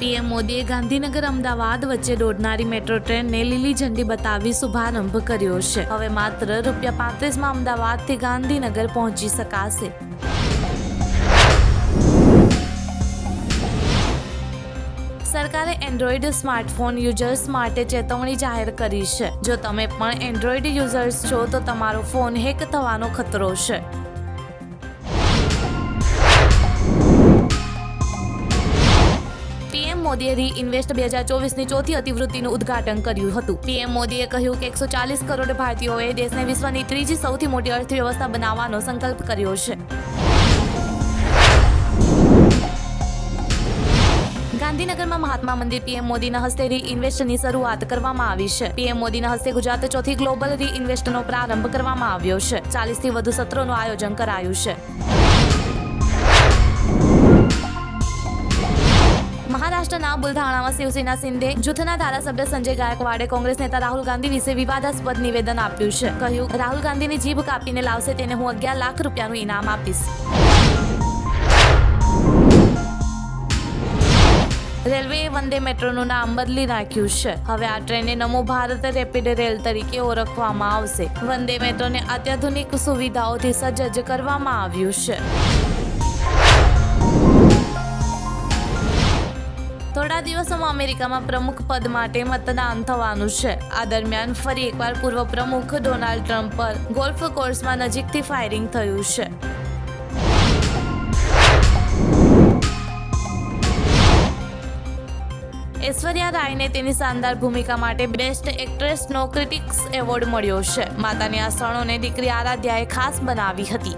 PM મોદીએ ગાંધીનગર અમદાવાદ વચ્ચે દોડનારી metro ટ્રેનને લીલી ઝંડી બતાવી શુભારંભ કર્યો છે. હવે માત્ર રૂપિયા પાંત્રીસમાં અમદાવાદથી ગાંધીનગર પહોંચી શકાશે. સરકારે એન્ડ્રોઈડ સ્માર્ટફોન યુઝર્સ માટે ચેતવણી જાહેર કરી છે. જો તમે પણ એન્ડ્રોઈડ યુઝર્સ છો, તો તમારો ફોન હેક થવાનો ખતરો છે. મોદીએ રી ઇન્વેસ્ટ બે હજાર ચોવીસની ચોથી અતિવૃત્તિનું ઉદઘાટન કર્યું હતું. પીએમ મોદીએ કહ્યું કે એકસો ચાલીસ કરોડ ભારતીયોએ દેશને વિશ્વની ત્રીજી સૌથી મોટી અર્થવ્યવસ્થા બનાવવાનો સંકલ્પ કર્યો છે. ગાંધીનગરમાં મહાત્મા મંદિર પીએમ મોદીના હસ્તે રી ઇન્વેસ્ટની શરૂઆત કરવામાં આવી છે. પીએમ મોદીના હસ્તે ગુજરાત ચોથી ગ્લોબલ રી ઇન્વેસ્ટનો પ્રારંભ કરવામાં આવ્યો છે. ચાલીસથી વધુ સત્રોનું આયોજન કરાયું છે. મહારાષ્ટ્રના બુલધાણામાં શિવસેના સિંધે જૂથના ધારાસભ્ય સંજય ગાયકવાડે કોંગ્રેસ નેતા રાહુલ ગાંધી વિશે વિવાદાસ્પદ નિવેદન આપ્યું છે. કહ્યું, રાહુલ ગાંધીની જીભ કાપીને લાવશે તેને હું અગિયાર લાખ રૂપિયાનું ઇનામ આપીશ. રેલવેએ વંદે મેટ્રોનું નામ બદલી નાખ્યું છે. હવે આ ટ્રેનને નમો ભારત રેપિડ રેલ તરીકે ઓળખવામાં આવશે. વંદે મેટ્રોને અત્યાધુનિક સુવિધાઓથી સજ્જ કરવામાં આવ્યું છે. દિવસોમાં અમેરિકામાં પ્રમુખ પદ માટે મતદાન થવાનું છે. આ દરમિયાન ફરી એકવાર પૂર્વ પ્રમુખ ડોનાલ્ડ ટ્રમ્પ પર ગોલ્ફ કોર્સમાં નજીકથી ફાયરિંગ થયું છે. ઐશ્વર્યા રાયને તેની શાનદાર ભૂમિકા માટે બેસ્ટ એક્ટ્રેસનો ક્રિટિક્સ એવોર્ડ મળ્યો છે. માતાની આ ક્ષણોને દીકરી આરાધ્યાએ ખાસ બનાવી હતી.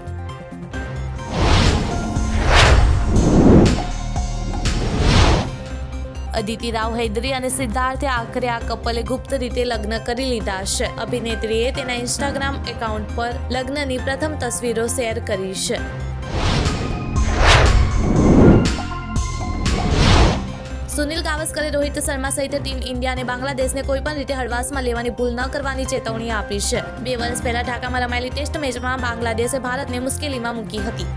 અદિતિ રાવ હૈદરી અને સિદ્ધાર્થે આખરે આ કપલે ગુપ્ત રીતે લગ્ન કરી લીધા છે. અભિનેત્રીએ તેના ઇન્સ્ટાગ્રામ એકાઉન્ટ પર લગ્નની પ્રથમ તસવીરો શેર કરી છે. સુનિલ ગાવસ્કરે રોહિત શર્મા સહિત ટીમ ઇન્ડિયાને બાંગ્લાદેશને કોઈ પણ રીતે હળવાશમાં લેવાની ભૂલ ન કરવાની ચેતવણી આપી છે. બે વર્ષ પહેલા ઢાકામાં રમાયેલી ટેસ્ટ મેચમાં બાંગ્લાદેશે ભારતને મુશ્કેલીમાં મૂકી હતી.